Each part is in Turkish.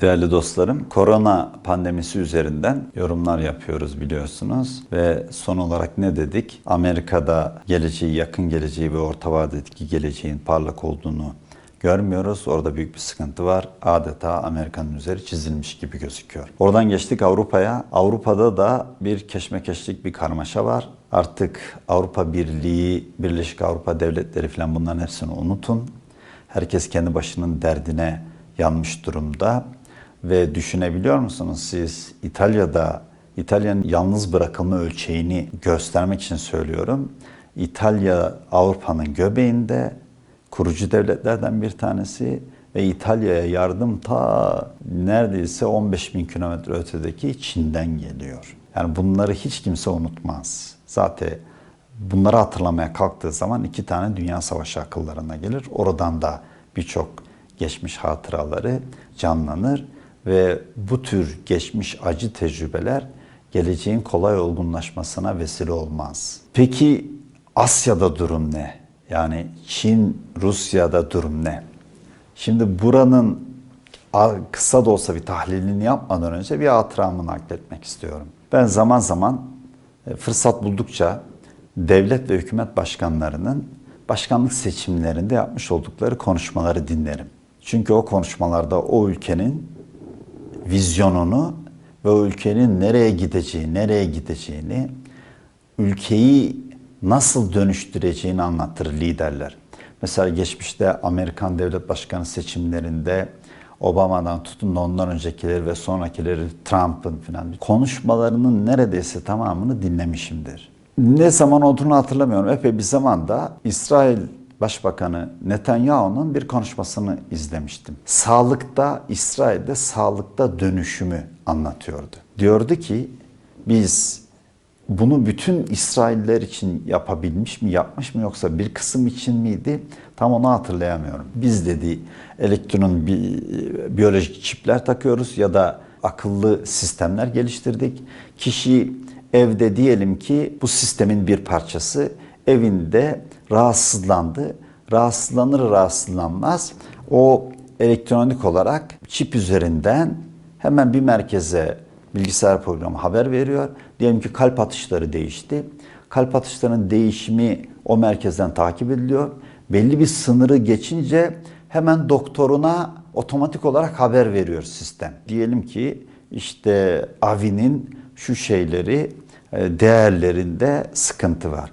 Değerli dostlarım, korona pandemisi üzerinden yorumlar yapıyoruz biliyorsunuz. Ve son olarak ne dedik? Amerika'da geleceği, yakın geleceği ve orta vadedeki geleceğin parlak olduğunu görmüyoruz. Orada büyük bir sıkıntı var. Adeta Amerika'nın üzeri çizilmiş gibi gözüküyor. Oradan geçtik Avrupa'ya. Avrupa'da da bir keşmekeşlik, bir karmaşa var. Artık Avrupa Birliği, Birleşik Avrupa Devletleri falan bunların hepsini unutun. Herkes kendi başının derdine yanmış durumda. Ve düşünebiliyor musunuz siz İtalya'da İtalya'nın yalnız bırakılma ölçeğini göstermek için söylüyorum. İtalya Avrupa'nın göbeğinde kurucu devletlerden bir tanesi ve İtalya'ya yardım ta neredeyse 15 bin kilometre ötedeki Çin'den geliyor. Yani bunları hiç kimse unutmaz. Zaten bunları hatırlamaya kalktığı zaman iki tane dünya savaşı akıllarına gelir. Oradan da birçok geçmiş hatıraları canlanır ve bu tür geçmiş acı tecrübeler geleceğin kolay olgunlaşmasına vesile olmaz. Peki Asya'da durum ne? Yani Çin, Rusya'da durum ne? Şimdi buranın kısa da olsa bir tahlilini yapmadan önce bir hatıramı nakletmek istiyorum. Ben zaman zaman e, fırsat buldukça devlet ve hükümet başkanlarının başkanlık seçimlerinde yapmış oldukları konuşmaları dinlerim. Çünkü o konuşmalarda o ülkenin vizyonunu ve ülkenin nereye gideceği, nereye gideceğini, ülkeyi nasıl dönüştüreceğini anlatır liderler. Mesela geçmişte Amerikan devlet başkanı seçimlerinde Obama'dan tutun da ondan öncekileri ve sonrakileri Trump'ın falan konuşmalarının neredeyse tamamını dinlemişimdir. Ne zaman olduğunu hatırlamıyorum. Epey bir zamanda İsrail Başbakanı Netanyahu'nun bir konuşmasını izlemiştim. Sağlıkta, İsrail'de sağlıkta dönüşümü anlatıyordu. Diyordu ki biz bunu bütün İsrailler için yapabilmiş mi, yapmış mı yoksa bir kısım için miydi? Tam onu hatırlayamıyorum. Biz dedi elektron bi biyolojik çipler takıyoruz ya da akıllı sistemler geliştirdik. Kişi evde diyelim ki bu sistemin bir parçası evinde rahatsızlandı. Rahatsızlanır rahatsızlanmaz o elektronik olarak çip üzerinden hemen bir merkeze bilgisayar programı haber veriyor. Diyelim ki kalp atışları değişti. Kalp atışlarının değişimi o merkezden takip ediliyor. Belli bir sınırı geçince hemen doktoruna otomatik olarak haber veriyor sistem. Diyelim ki işte Avi'nin şu şeyleri e, değerlerinde sıkıntı var.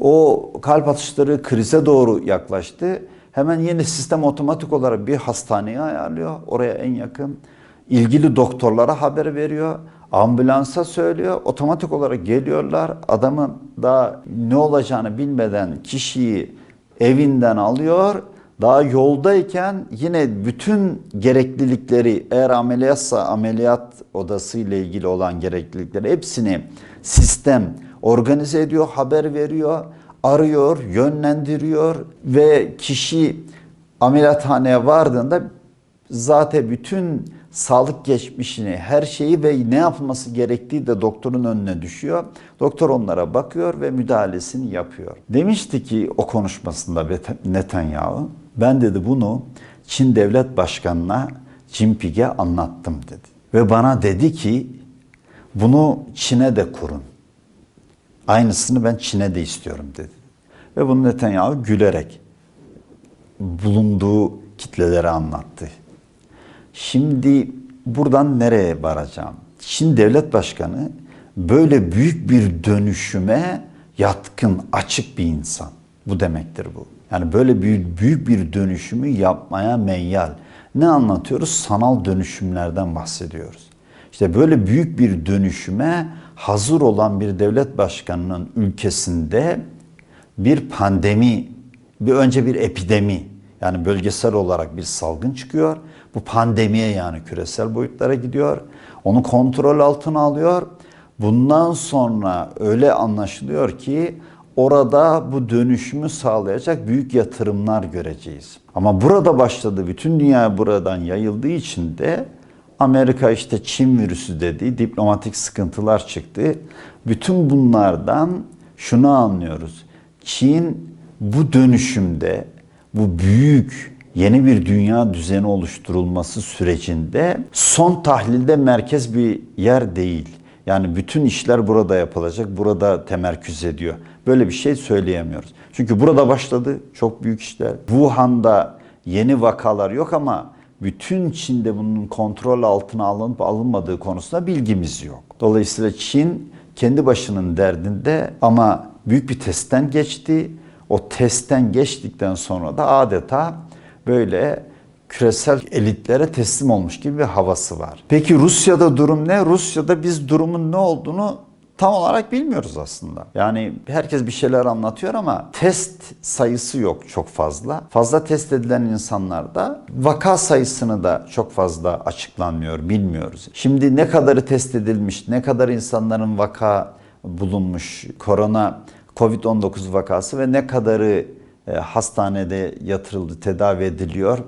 O kalp atışları krize doğru yaklaştı. Hemen yeni sistem otomatik olarak bir hastaneye ayarlıyor. Oraya en yakın ilgili doktorlara haber veriyor. Ambulansa söylüyor. Otomatik olarak geliyorlar. Adamın daha ne olacağını bilmeden kişiyi evinden alıyor. Daha yoldayken yine bütün gereklilikleri eğer ameliyatsa ameliyat odası ile ilgili olan gereklilikleri hepsini sistem organize ediyor, haber veriyor, arıyor, yönlendiriyor ve kişi ameliyathaneye vardığında zaten bütün sağlık geçmişini, her şeyi ve ne yapılması gerektiği de doktorun önüne düşüyor. Doktor onlara bakıyor ve müdahalesini yapıyor. Demişti ki o konuşmasında Netanyahu, ben dedi bunu Çin Devlet Başkanı'na Jinping'e anlattım dedi. Ve bana dedi ki bunu Çin'e de kurun. Aynısını ben Çin'e de istiyorum dedi. Ve bunu Netanyahu gülerek bulunduğu kitlelere anlattı. Şimdi buradan nereye varacağım? Çin devlet başkanı böyle büyük bir dönüşüme yatkın, açık bir insan. Bu demektir bu. Yani böyle büyük, büyük bir dönüşümü yapmaya meyyal. Ne anlatıyoruz? Sanal dönüşümlerden bahsediyoruz. İşte böyle büyük bir dönüşüme hazır olan bir devlet başkanının ülkesinde bir pandemi, bir önce bir epidemi yani bölgesel olarak bir salgın çıkıyor. Bu pandemiye yani küresel boyutlara gidiyor. Onu kontrol altına alıyor. Bundan sonra öyle anlaşılıyor ki orada bu dönüşümü sağlayacak büyük yatırımlar göreceğiz. Ama burada başladı, bütün dünya buradan yayıldığı için de Amerika işte Çin virüsü dedi, diplomatik sıkıntılar çıktı. Bütün bunlardan şunu anlıyoruz. Çin bu dönüşümde, bu büyük yeni bir dünya düzeni oluşturulması sürecinde son tahlilde merkez bir yer değil. Yani bütün işler burada yapılacak, burada temerküz ediyor. Böyle bir şey söyleyemiyoruz. Çünkü burada başladı çok büyük işler. Wuhan'da yeni vakalar yok ama bütün Çin'de bunun kontrol altına alınıp alınmadığı konusunda bilgimiz yok. Dolayısıyla Çin kendi başının derdinde ama büyük bir testten geçti. O testten geçtikten sonra da adeta böyle küresel elitlere teslim olmuş gibi bir havası var. Peki Rusya'da durum ne? Rusya'da biz durumun ne olduğunu tam olarak bilmiyoruz aslında. Yani herkes bir şeyler anlatıyor ama test sayısı yok çok fazla. Fazla test edilen insanlarda vaka sayısını da çok fazla açıklanmıyor, bilmiyoruz. Şimdi ne kadarı test edilmiş, ne kadar insanların vaka bulunmuş, korona Covid-19 vakası ve ne kadarı e, hastanede yatırıldı, tedavi ediliyor.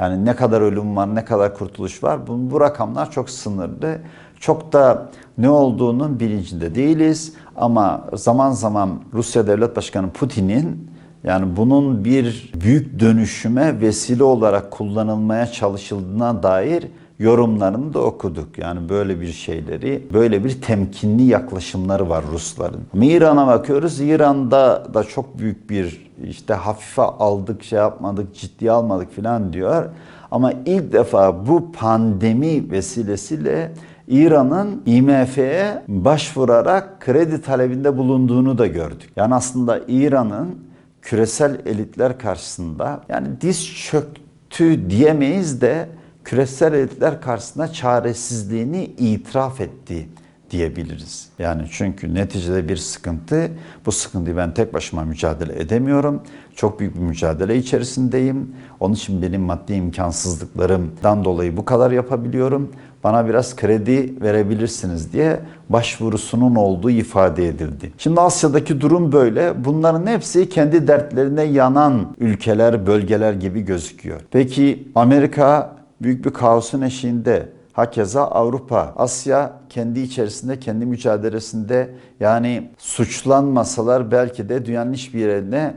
Yani ne kadar ölüm var, ne kadar kurtuluş var. Bu, bu rakamlar çok sınırlı. Çok da ne olduğunun bilincinde değiliz. Ama zaman zaman Rusya Devlet Başkanı Putin'in yani bunun bir büyük dönüşüme vesile olarak kullanılmaya çalışıldığına dair yorumlarını da okuduk. Yani böyle bir şeyleri, böyle bir temkinli yaklaşımları var Rusların. İran'a bakıyoruz. İran'da da çok büyük bir işte hafife aldık, şey yapmadık, ciddiye almadık falan diyor. Ama ilk defa bu pandemi vesilesiyle İran'ın IMF'ye başvurarak kredi talebinde bulunduğunu da gördük. Yani aslında İran'ın küresel elitler karşısında yani diz çöktü diyemeyiz de küresel elitler karşısında çaresizliğini itiraf etti diyebiliriz. Yani çünkü neticede bir sıkıntı, bu sıkıntıyı ben tek başıma mücadele edemiyorum. Çok büyük bir mücadele içerisindeyim. Onun için benim maddi imkansızlıklarımdan dolayı bu kadar yapabiliyorum. Bana biraz kredi verebilirsiniz diye başvurusunun olduğu ifade edildi. Şimdi Asya'daki durum böyle. Bunların hepsi kendi dertlerine yanan ülkeler, bölgeler gibi gözüküyor. Peki Amerika büyük bir kaosun eşiğinde. Hakeza Avrupa, Asya kendi içerisinde, kendi mücadelesinde yani suçlanmasalar belki de dünyanın hiçbir yerine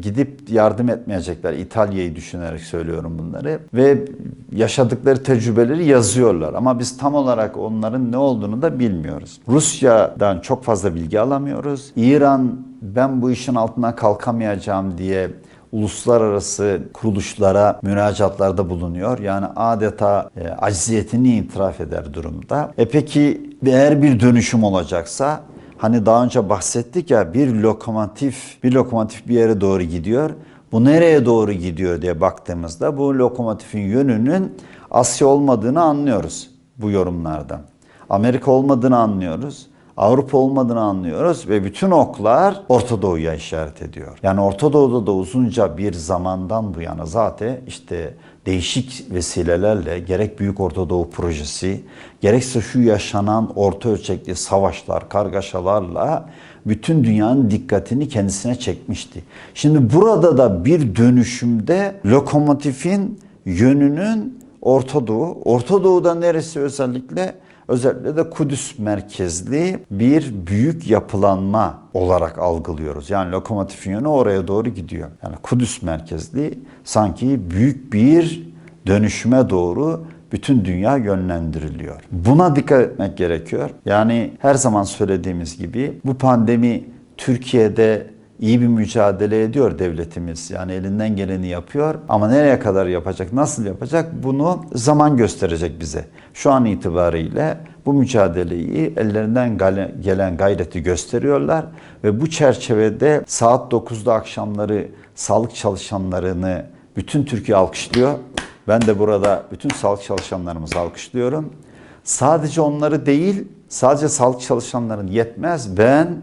gidip yardım etmeyecekler. İtalya'yı düşünerek söylüyorum bunları. Ve yaşadıkları tecrübeleri yazıyorlar. Ama biz tam olarak onların ne olduğunu da bilmiyoruz. Rusya'dan çok fazla bilgi alamıyoruz. İran ben bu işin altına kalkamayacağım diye uluslararası kuruluşlara müracaatlarda bulunuyor. Yani adeta e, acziyetini itiraf eder durumda. E peki eğer bir dönüşüm olacaksa hani daha önce bahsettik ya bir lokomotif bir lokomotif bir yere doğru gidiyor. Bu nereye doğru gidiyor diye baktığımızda bu lokomotifin yönünün Asya olmadığını anlıyoruz bu yorumlardan. Amerika olmadığını anlıyoruz. Avrupa olmadığını anlıyoruz ve bütün oklar Orta Doğu'ya işaret ediyor. Yani Orta Doğu'da da uzunca bir zamandan bu yana zaten işte değişik vesilelerle gerek Büyük Orta Doğu Projesi, gerekse şu yaşanan orta ölçekli savaşlar, kargaşalarla bütün dünyanın dikkatini kendisine çekmişti. Şimdi burada da bir dönüşümde lokomotifin yönünün Orta Doğu, Orta Doğu'da neresi özellikle? Özellikle de Kudüs merkezli bir büyük yapılanma olarak algılıyoruz. Yani lokomotifin yönü oraya doğru gidiyor. Yani Kudüs merkezli sanki büyük bir dönüşüme doğru bütün dünya yönlendiriliyor. Buna dikkat etmek gerekiyor. Yani her zaman söylediğimiz gibi bu pandemi Türkiye'de iyi bir mücadele ediyor devletimiz. Yani elinden geleni yapıyor ama nereye kadar yapacak, nasıl yapacak bunu zaman gösterecek bize. Şu an itibariyle bu mücadeleyi ellerinden gelen gayreti gösteriyorlar ve bu çerçevede saat 9'da akşamları sağlık çalışanlarını bütün Türkiye alkışlıyor. Ben de burada bütün sağlık çalışanlarımızı alkışlıyorum. Sadece onları değil, sadece sağlık çalışanların yetmez. Ben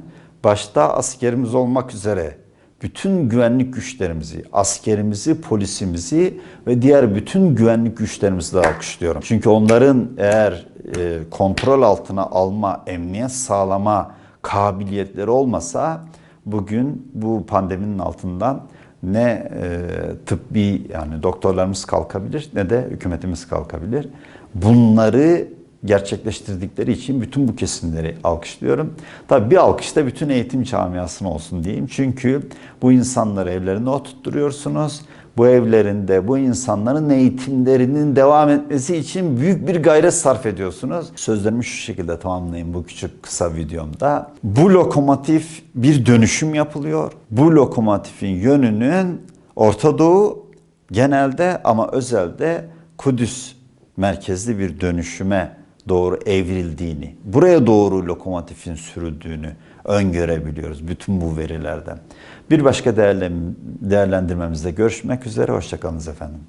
başta askerimiz olmak üzere bütün güvenlik güçlerimizi, askerimizi, polisimizi ve diğer bütün güvenlik güçlerimizi de alkışlıyorum. Çünkü onların eğer e, kontrol altına alma, emniyet sağlama kabiliyetleri olmasa bugün bu pandeminin altından ne e, tıbbi yani doktorlarımız kalkabilir ne de hükümetimiz kalkabilir. Bunları gerçekleştirdikleri için bütün bu kesimleri alkışlıyorum. Tabii bir alkış da bütün eğitim camiasına olsun diyeyim. Çünkü bu insanları evlerinde oturtturuyorsunuz. Bu evlerinde bu insanların eğitimlerinin devam etmesi için büyük bir gayret sarf ediyorsunuz. Sözlerimi şu şekilde tamamlayayım bu küçük kısa videomda. Bu lokomotif bir dönüşüm yapılıyor. Bu lokomotifin yönünün Orta Doğu genelde ama özelde Kudüs merkezli bir dönüşüme doğru evrildiğini, buraya doğru lokomotifin sürüldüğünü öngörebiliyoruz bütün bu verilerden. Bir başka değerlen- değerlendirmemizde görüşmek üzere. Hoşçakalınız efendim.